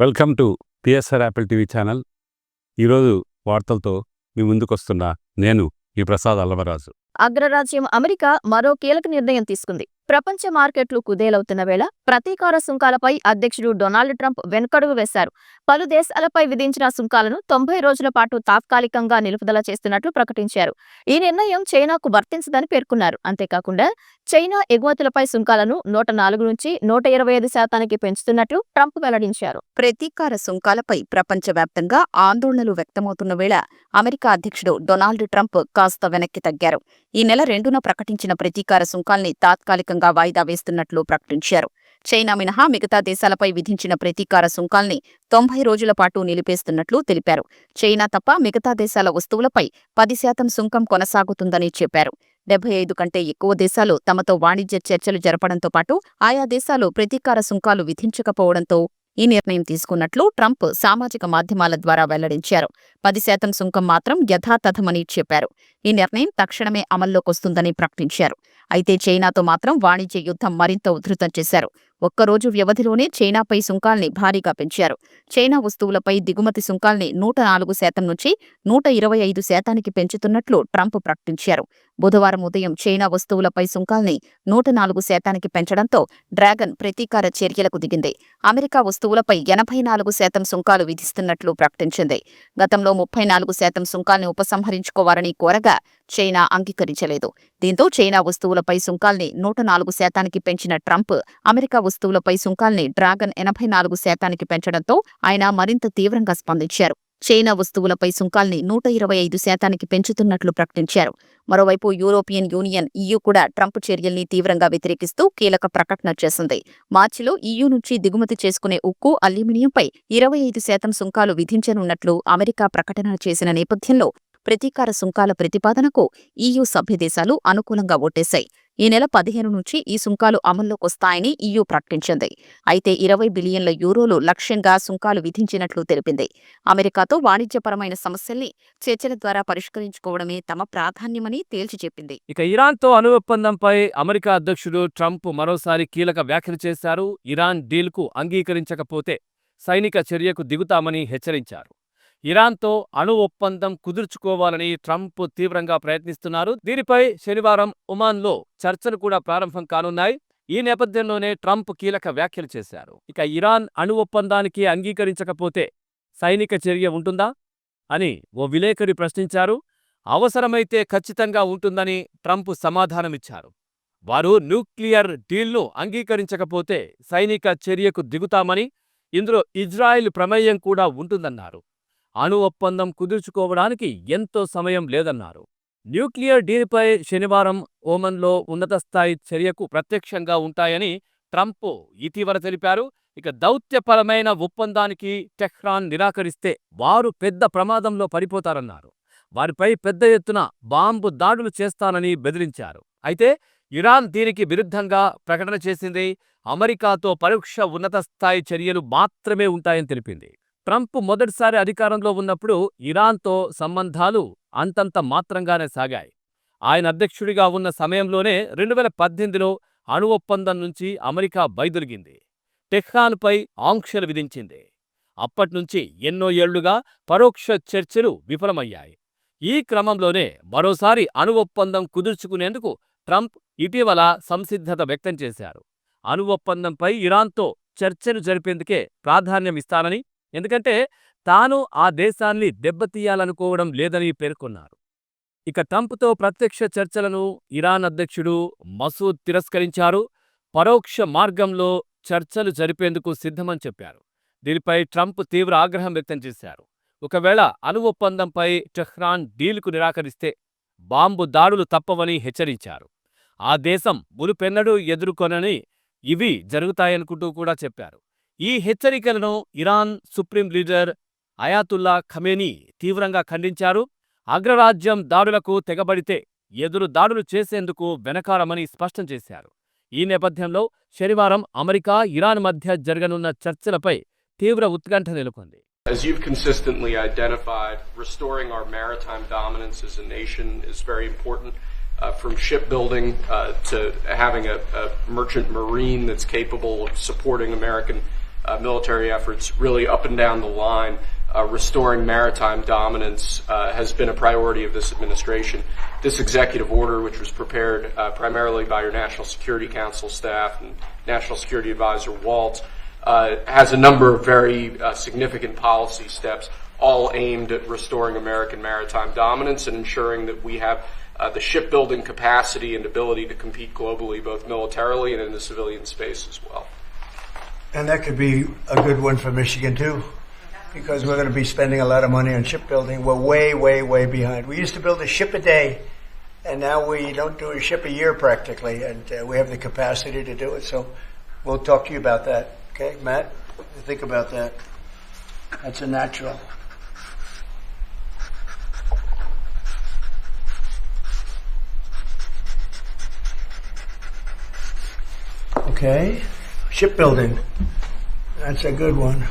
Welcome to PSR Apple TV channel. ఈరోజు వార్తలతో మీ ముందుకొస్తున్న నేను ఈ ప్రసాద్ అల్లవరాజు అగ్రరాజ్యం అమెరికా మరో కీలక నిర్ణయం తీసుకుంది. ప్రపంచ మార్కెట్లు కుదేలవుతున్న వేళ ప్రతీకార సుంకాలపై అధ్యక్షుడు డొనాల్డ్ ట్రంప్ వెనుకడుగు వేశారు. పలు దేశాలపై విధించిన సుంకాలను తొంభై రోజుల పాటు తాత్కాలికంగా నిలుపుదల చేస్తున్నట్లు ప్రకటించారు. ఈ నిర్ణయం చైనాకు వర్తించదని పేర్కొన్నారు. అంతేకాకుండా చైనా ఎగుమతులపై సుంకాలను నూట నాలుగు నుంచి నూట ఇరవై ఐదు శాతానికి పెంచుతున్నట్లు ట్రంప్ వెల్లడించారు. ప్రతీకార సుంకాలపై ప్రపంచవ్యాప్తంగా ఆందోళనలు వ్యక్తమవుతున్న వేళ అమెరికా అధ్యక్షుడు డొనాల్డ్ ట్రంప్ కాస్త వెనక్కి తగ్గారు. ఈ నెల రెండున ప్రకటించిన ప్రతీకార సుంకాల్ని తాత్కాలికంగా వాయిదా వేస్తున్నట్లు ప్రకటించారు. చైనా మినహా మిగతా దేశాలపై విధించిన ప్రతీకార సుంకాల్ని తొంభై రోజుల పాటు నిలిపేస్తున్నట్లు తెలిపారు. చైనా తప్ప మిగతా దేశాల వస్తువులపై పది శాతం సుంకం కొనసాగుతుందని చెప్పారు. డెబ్బై ఐదు కంటే ఎక్కువ దేశాలు తమతో వాణిజ్య చర్చలు జరపడంతో పాటు ఆయా దేశాలు ప్రతీకార సుంకాలు విధించకపోవడంతో ఈ నిర్ణయం తీసుకున్నట్లు ట్రంప్ సామాజిక మాధ్యమాల ద్వారా వెల్లడించారు. పది శాతం సుంకం మాత్రం యథాతథమని చెప్పారు. ఈ నిర్ణయం తక్షణమే అమల్లోకొస్తుందని ప్రకటించారు. అయితే చైనాతో మాత్రం వాణిజ్య యుద్ధం మరింత ఉధృతం చేశారు. ఒక్కరోజు వ్యవధిలోనే చైనాపై సుంకాల్ని భారీగా పెంచారు. చైనా వస్తువులపై దిగుమతి సుంకాల్ని నూట నాలుగు శాతం నుంచి నూట ఇరవై ఐదు శాతానికి పెంచుతున్నట్లు ట్రంప్ ప్రకటించారు. బుధవారం ఉదయం చైనా వస్తువులపై సుంకాల్ని నూట నాలుగు శాతానికి పెంచడంతో డ్రాగన్ ప్రతీకార చర్యలకు దిగింది. అమెరికా వస్తువులపై ఎనభై నాలుగు శాతం సుంకాలు విధిస్తున్నట్లు ప్రకటించింది. గతంలో ముప్పై నాలుగు శాతం సుంకాల్ని ఉపసంహరించుకోవాలని కోరగా చైనా అంగీకరించలేదు. దీంతో చైనా వస్తువులపై సుంకాల్ని నూట నాలుగు శాతానికి పెంచిన ట్రంప్ అమెరికా వస్తువులపై సుంకాల్ని డ్రాగన్ ఎనభై నాలుగు శాతానికి పెంచడంతో ఆయన మరింత తీవ్రంగా స్పందించారు. చైనా వస్తువులపై సుంకాల్ని నూట ఇరవై ఐదు శాతానికి పెంచుతున్నట్లు ప్రకటించారు. మరోవైపు యూరోపియన్ యూనియన్ ఈయూ కూడా ట్రంప్ చర్యల్ని తీవ్రంగా వ్యతిరేకిస్తూ కీలక ప్రకటన చేసింది. మార్చిలో ఈయూ నుంచి దిగుమతి చేసుకునే ఉక్కు అల్యూమినియంపై ఇరవై ఐదు శాతం సుంకాలు విధించనున్నట్లు అమెరికా ప్రకటన చేసిన నేపథ్యంలో ప్రతీకార సుంకాల ప్రతిపాదనకు ఈయూ సభ్యదేశాలు అనుకూలంగా ఓటేశాయి. ఈ నెల పదిహేను నుంచి ఈ సుంకాలు అమల్లోకొస్తాయని ఈయూ ప్రకటించింది. అయితే ఇరవై బిలియన్ల యూరోలు లక్ష్యంగా సుంకాలు విధించినట్లు తెలిపింది. అమెరికాతో వాణిజ్యపరమైన సమస్యల్ని చర్చల ద్వారా పరిష్కరించుకోవడమే తమ ప్రాధాన్యమని తేల్చి చెప్పింది. ఇక ఇరాన్తో అణు ఒప్పందంపై అమెరికా అధ్యక్షుడు ట్రంప్ మరోసారి కీలక వ్యాఖ్యలు చేశారు. ఇరాన్ డీల్కు అంగీకరించకపోతే సైనిక చర్యకు దిగుతామని హెచ్చరించారు. ఇరాన్తో అణు ఒప్పందం కుదుర్చుకోవాలని ట్రంప్ తీవ్రంగా ప్రయత్నిస్తున్నారు. దీనిపై శనివారం ఒమాన్లో చర్చలు కూడా ప్రారంభం కానున్నాయి. ఈ నేపథ్యంలోనే ట్రంప్ కీలక వ్యాఖ్యలు చేశారు. ఇక ఇరాన్ అణు ఒప్పందానికి అంగీకరించకపోతే సైనిక చర్య ఉంటుందా? అని ఓ విలేకరి ప్రశ్నించారు. అవసరమైతే ఖచ్చితంగా ఉంటుందని ట్రంప్ సమాధానమిచ్చారు. వారు న్యూక్లియర్ డీల్ను అంగీకరించకపోతే సైనిక చర్యకు దిగుతామని ఇందులో ఇజ్రాయెల్ ప్రమేయం కూడా ఉంటుందన్నారు. అణు ఒప్పందం కుదుర్చుకోవడానికి ఎంతో సమయం లేదన్నారు. న్యూక్లియర్ డీల్పై శనివారం ఓమన్లో ఉన్నత స్థాయి చర్యకు ప్రత్యక్షంగా ఉంటాయని ట్రంప్ ఇటీవల తెలిపారు. ఇక దౌత్యపరమైన ఒప్పందానికి టెహ్రాన్ నిరాకరిస్తే వారు పెద్ద ప్రమాదంలో పడిపోతారన్నారు. వారిపై పెద్ద ఎత్తున బాంబు దాడులు చేస్తానని బెదిరించారు. అయితే ఇరాన్ దీనికి విరుద్ధంగా ప్రకటన చేసింది. అమెరికాతో పరోక్ష ఉన్నత స్థాయి చర్యలు మాత్రమే ఉంటాయని తెలిపింది. ట్రంప్ మొదటిసారి అధికారంలో ఉన్నప్పుడు ఇరాన్తో సంబంధాలు అంతంత మాత్రంగానే సాగాయి. ఆయన అధ్యక్షుడిగా ఉన్న సమయంలోనే రెండు వేల పద్దెనిమిదిలో అణు ఒప్పందం నుంచి అమెరికా బయదొలిగింది. టెహ్రాన్పై ఆంక్షలు విధించింది. అప్పట్నుంచి ఎన్నో ఏళ్ళుగా పరోక్ష చర్చలు విఫలమయ్యాయి. ఈ క్రమంలోనే మరోసారి అణు ఒప్పందం కుదుర్చుకునేందుకు ట్రంప్ ఇటీవల సంసిద్ధత వ్యక్తం చేశారు. అణు ఒప్పందంపై ఇరాన్తో చర్చలు జరిపేందుకే ప్రాధాన్యమిస్తానని ఎందుకంటే తాను ఆ దేశాన్ని దెబ్బతీయాలనుకోవడం లేదని పేర్కొన్నారు. ఇక ట్రంప్తో ప్రత్యక్ష చర్చలను ఇరాన్ అధ్యక్షుడు మసూద్ తిరస్కరించారు. పరోక్ష మార్గంలో చర్చలు జరిపేందుకు సిద్ధమని చెప్పారు. దీనిపై ట్రంప్ తీవ్ర ఆగ్రహం వ్యక్తం చేశారు. ఒకవేళ అణు ఒప్పందంపై టెహ్రాన్ డీల్కు నిరాకరిస్తే బాంబు దాడులు తప్పవని హెచ్చరించారు. ఆ దేశం మునుపెన్నడూ ఎదుర్కొనని ఇవి జరుగుతాయనుకుంటూ కూడా చెప్పారు. ఈ హెచ్చరికలను Iran supreme leader Ayatollah Khamenei తీవ్రంగా ఖండించారు అగ్రరాజ్యం దాడులకు తెగబడితే ఎదురు దాడులు చేసేందుకు వెనకారమని స్పష్టం చేశారు ఈ నేపథ్యంలో శనివారం అమెరికా ఇరాన్ మధ్య జరగనున్న చర్చలపై తీవ్ర ఉత్కంఠ నెలకొంది As you've consistently identified, restoring our maritime dominance as a nation is very important. uh, from shipbuilding uh, to having a, a merchant marine that's capable of supporting American uh, military efforts really up and down the line. Uh, restoring maritime dominance uh, has been a priority of this administration. This executive order, which was prepared uh, primarily by your National Security Council staff and National Security Advisor Waltz, uh, has a number of very uh, significant policy steps, all aimed at restoring American maritime dominance and ensuring that we have uh, the shipbuilding capacity and ability to compete globally, both militarily and in the civilian space as well. And that could be a good one for Michigan too, because we're going to be spending a lot of money on shipbuilding. We're way, way, way behind. We used to build a ship a day, and now we don't do a ship a year practically, and uh, we have the capacity to do it. So we'll talk to you about that. Okay, Matt? Think about that. That's a natural. Okay, shipbuilding. That's a good one.